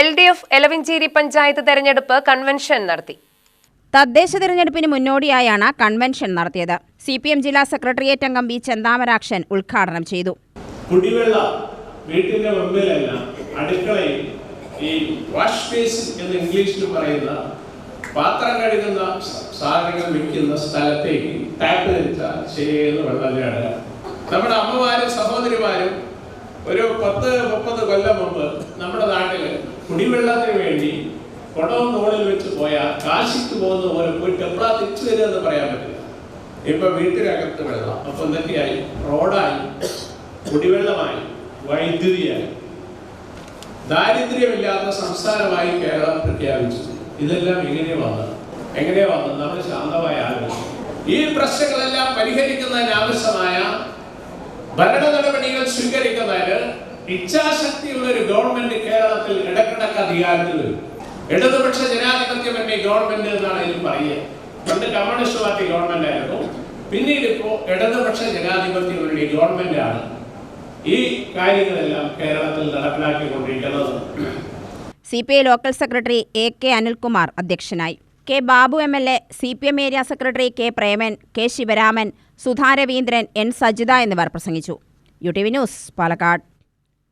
L D F Elavancheri panchayat തെരഞ്ഞെടുപ്പ് convention നടത്തി. തദ്ദേശ തിരഞ്ഞെടുപ്പിന് മുന്നോടിയായാണ് കൺവെൻഷൻ നടത്തിയത്. സി പി എം ജില്ലാ സെക്രട്ടേറിയറ്റ് അംഗം ബി ചെന്താമരാക്ഷൻ ഉദ്ഘാടനം ചെയ്തു. കുടിവെള്ള വീട്ടിന്റെ മുമ്പിലല്ല അടുക്കളയിൽ ഈ വാഷ് ബേസിൻ എന്ന് ഇംഗ്ലീഷിൽ പറയുന്ന പാത്രം കഴുകുന്ന സാധനങ്ങൾ വിൽക്കുന്ന സ്ഥലത്തേക്ക് ടാപ്പ് തിരിച്ചാൽ ശരിയെന്ന് വെള്ളം ചാടുക നമ്മുടെ അമ്മമാരും സഹോദരിമാരും ഒരു പത്ത് മുപ്പത് കൊല്ലം മുമ്പ് നമ്മുടെ കുടിവെള്ളത്തിന് വേണ്ടി കുടവും തോളിൽ വെച്ച് പോയാൽ കാശിക്ക് പോകുന്ന പോലെ പോയിട്ട് എപ്പോഴാ തിരിച്ചു വരിക എന്ന് പറയാൻ പറ്റില്ല. ഇപ്പൊ വീട്ടിനകത്ത് വെള്ളം അപ്പൊ എന്തൊക്കെയായി? റോഡായി കുടിവെള്ളമായി വൈദ്യുതിയായി. ദാരിദ്ര്യമില്ലാത്ത സംസ്ഥാനമായി കേരളം പ്രഖ്യാപിച്ചു. ഇതെല്ലാം എങ്ങനെ വന്നത്? എങ്ങനെ വന്നത്? നമ്മൾ ശാന്തമായ ആലോചിച്ചു. ഈ പ്രശ്നങ്ങളെല്ലാം പരിഹരിക്കുന്നതിന് ആവശ്യമായ ഭരണ നടപടികൾ സ്വീകരിക്കുന്നതിന് ഇച്ഛാശക്തിയുള്ള ഒരു ഗവൺമെന്റ് കേരളത്തിൽ ഇടക്കിടക്ക് അധികാരത്തിൽ വരും. ഇടതുപക്ഷ ജനാധിപത്യം എന്നെ ഗവൺമെന്റ് എന്നാണ് അതിൽ പറയുക. പണ്ട് കമ്മ്യൂണിസ്റ്റ് പാർട്ടി ഗവൺമെന്റ് ആയിരുന്നു. പിന്നീട് ഇപ്പോ ഇടതുപക്ഷ ജനാധിപത്യം വേണ്ടി ഗവൺമെന്റ് ആണ്. ഈ കാര്യങ്ങളെല്ലാം കേരളത്തിൽ നടപ്പിലാക്കിക്കൊണ്ടിരിക്കുന്നത്. C P I local secretary A K Anilkumar അധ്യക്ഷനായി. K Babu M L A C P M area secretary K Preman K Sivaraman Sudha Raveendran N Sajitha എന്നിവർ പ്രസംഗിച്ചു. U T V news Palakkad.